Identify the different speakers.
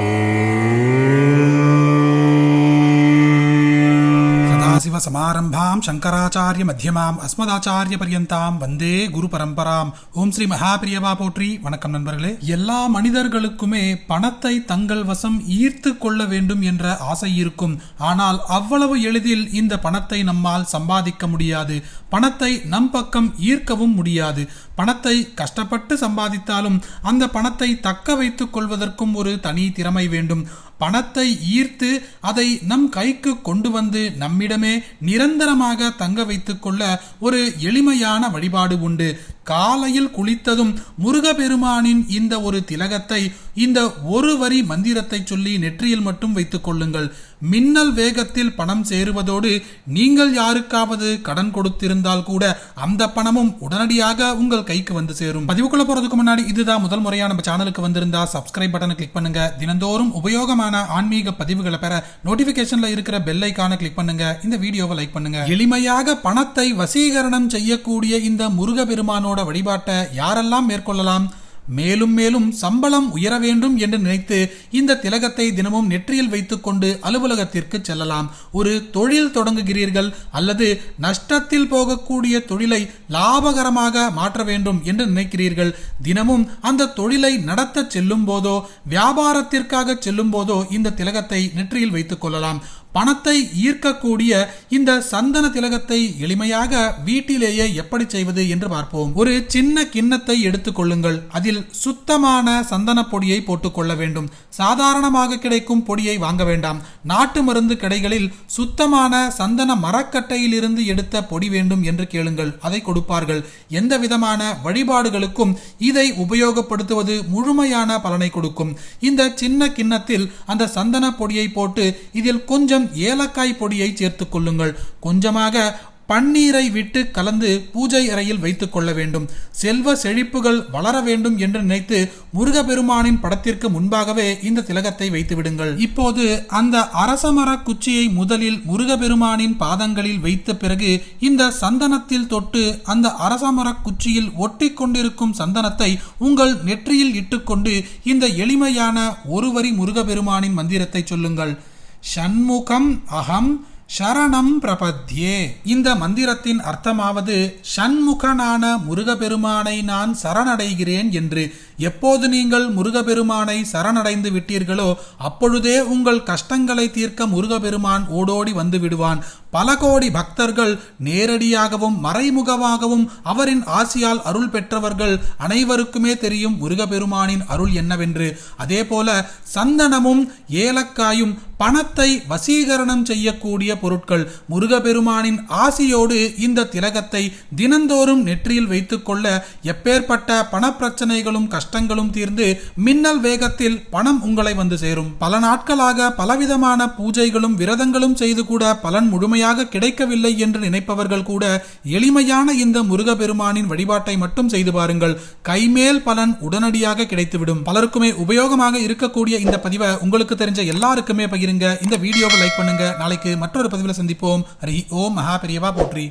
Speaker 1: Oh. சதாசிவசமாரம்பாம் Shankaracharya மத்தியமாம் அஸ்மதாச்சாரிய பரியந்தாம் வந்தே குரு பரம்பராம் ஓம் ஸ்ரீ மகாபிரியவா போற்றி வணக்கம் நண்பர்களே. எல்லா மனிதர்களுக்குமே பணத்தை தங்கள் வசம் ஈர்த்து கொள்ள வேண்டும் என்ற ஆசை இருக்கும். ஆனால் அவ்வளவு எளிதில் இந்த பணத்தை நம்மால் சம்பாதிக்க முடியாது. பணத்தை நம் பக்கம் ஈர்க்கவும் முடியாது. பணத்தை கஷ்டப்பட்டு சம்பாதித்தாலும் அந்த பணத்தை தக்க வைத்துக் கொள்வதற்கும் ஒரு தனி திறமை வேண்டும். பணத்தை ஈர்த்து அதை நம் கைக்கு கொண்டு வந்து நம்மிடமே நிரந்தரமாக தங்க வைத்துக் கொள்ள ஒரு எளிமையான வழிபாடு உண்டு. காலையில் குளித்ததும் முருகபெருமானின் இந்த ஒரு திலகத்தை இந்த ஒரு வரி மந்திரத்தை சொல்லி நெற்றியில் மட்டும் வைத்துக் கொள்ளுங்கள். மின்னல் வேகத்தில் பணம் சேருவதோடு நீங்கள் யாருக்காவது கடன் கொடுத்திருந்தால் கூட அந்த பணமும் உடனடியாக உங்கள் கைக்கு வந்து சேரும். பதிவுக்குள்ள போறதுக்கு முன்னாடி இதுதான் முதல் முறையா நம்ம சேனலுக்கு வந்திருந்தா சப்ஸ்கிரைப் பட்டனை கிளிக் பண்ணுங்க. தினந்தோறும் உபயோகமான ஆன்மீக பதிவுகளை பெற நோட்டிபிகேஷன்ல இருக்கிற பெல் ஐக்கான கிளிக் பண்ணுங்க. இந்த வீடியோவை லைக் பண்ணுங்க. எளிமையாக பணத்தை வசீகரணம் செய்யக்கூடிய இந்த முருகபெருமானோட வழிபாட்டை யாரெல்லாம் மேற்கொள்ளலாம்? மேலும் மேலும் சம்பளம் உயர வேண்டும் என்று நினைத்து இந்த திலகத்தை தினமும் நெற்றியில் வைத்துக்கொண்டு அலுவலகத்திற்கு செல்லலாம். ஒரு தொழில் தொடங்குகிறீர்கள் அல்லது நஷ்டத்தில் போகக்கூடிய தொழிலை லாபகரமாக மாற்ற வேண்டும் என்று நினைக்கிறீர்கள். தினமும் அந்த தொழிலை நடத்த செல்லும் போதோ வியாபாரத்திற்காக செல்லும் போதோ இந்த திலகத்தை நெற்றியில் வைத்துக் கொள்ளலாம். பணத்தை ஈர்க்கக்கூடிய இந்த சந்தன திலகத்தை எளிமையாக வீட்டிலேயே எப்படி செய்வது என்று பார்ப்போம். ஒரு சின்ன கிண்ணத்தை எடுத்துக்கொள்ளுங்கள் அதில் சுத்தமான சந்தன பொடியை போட்டுக்கொள்ள வேண்டும். சாதாரணமாக கிடைக்கும் பொடியை வாங்க வேண்டாம். நாட்டு மருந்து கடைகளில் சுத்தமான சந்தன மரக்கட்டையில் இருந்து எடுத்த பொடி வேண்டும் என்று கேளுங்கள். அதை கொடுப்பார்கள். எந்த விதமான வழிபாடுகளுக்கும் இதை உபயோகப்படுத்துவது முழுமையான பலனை கொடுக்கும். இந்த சின்ன கிண்ணத்தில் அந்த சந்தன பொடியை போட்டு இதில் கொஞ்சம் ஏலக்காய் பொடியை சேர்த்துக் கொள்ளுங்கள். கொஞ்சமாக பன்னீரை விட்டு கலந்து பூஜை அறையில் வைத்துக் கொள்ள வேண்டும். செல்வ செழிப்புகள் வளர வேண்டும் என்று நினைத்து முருகப்பெருமானின் படத்திற்கு முன்பாகவே இந்த திலகத்தை வைத்து விடுங்கள். இப்போது அந்த அரசமர குச்சியை முதலில் முருகப்பெருமானின் பாதங்களில் வைத்த பிறகு இந்த சந்தனத்தில் தொட்டு அந்த அரசமர குச்சியில் ஒட்டி கொண்டிருக்கும் சந்தனத்தை உங்கள் நெற்றியில் இட்டுக்கொண்டு இந்த எளிமையான ஒருவரி முருகப்பெருமானின் மந்திரத்தை சொல்லுங்கள். ஷண்முகம் அகம் சரணம் பிரபத்யே. இந்த மந்திரத்தின் அர்த்தமாவது ஷண்முகனான முருகபெருமானை நான் சரணடைகிறேன் என்று எப்போது நீங்கள் முருகபெருமானை சரணடைந்து விட்டீர்களோ அப்பொழுதே உங்கள் கஷ்டங்களை தீர்க்க முருகபெருமான் ஓடோடி வந்து விடுவான். பல கோடி பக்தர்கள் நேரடியாகவும் மறைமுகமாகவும் அவரின் ஆசியால் அருள் பெற்றவர்கள் அனைவருக்குமே தெரியும் முருகபெருமானின் அருள் என்னவென்று. அதே போல சந்தனமும் ஏலக்காயும் பணத்தை வசீகரணம் செய்யக்கூடிய பொருட்கள் முருகபெருமானின் ஆசியோடு இந்த திலகத்தை தினந்தோறும் நெற்றியில் வைத்துக்கொள்ள எப்பேற்பட்ட பணப்பிரச்சனைகளும் கஷ்டங்களும் தீர்ந்து மின்னல் வேகத்தில் பணம் உங்களை வந்து சேரும். பல நாட்களாக பலவிதமான பூஜைகளும் விரதங்களும் செய்து கூட பலன் முழுமையாக கிடைக்கவில்லை என்று நினைப்பவர்கள் கூட எளிமையான இந்த முருகபெருமானின் வழிபாட்டை மட்டும் செய்து பாருங்கள். கைமேல் பலன் உடனடியாக கிடைத்துவிடும். பலருக்குமே உபயோகமாக இருக்கக்கூடிய இந்த பதிவை உங்களுக்கு தெரிஞ்ச எல்லாருக்குமே பகிருங்க. இந்த வீடியோவை லைக் பண்ணுங்க. நாளைக்கு மற்றொரு பதிவில் சந்திப்போம். ஹரி ஓம் மகா பெரியவா போற்றி.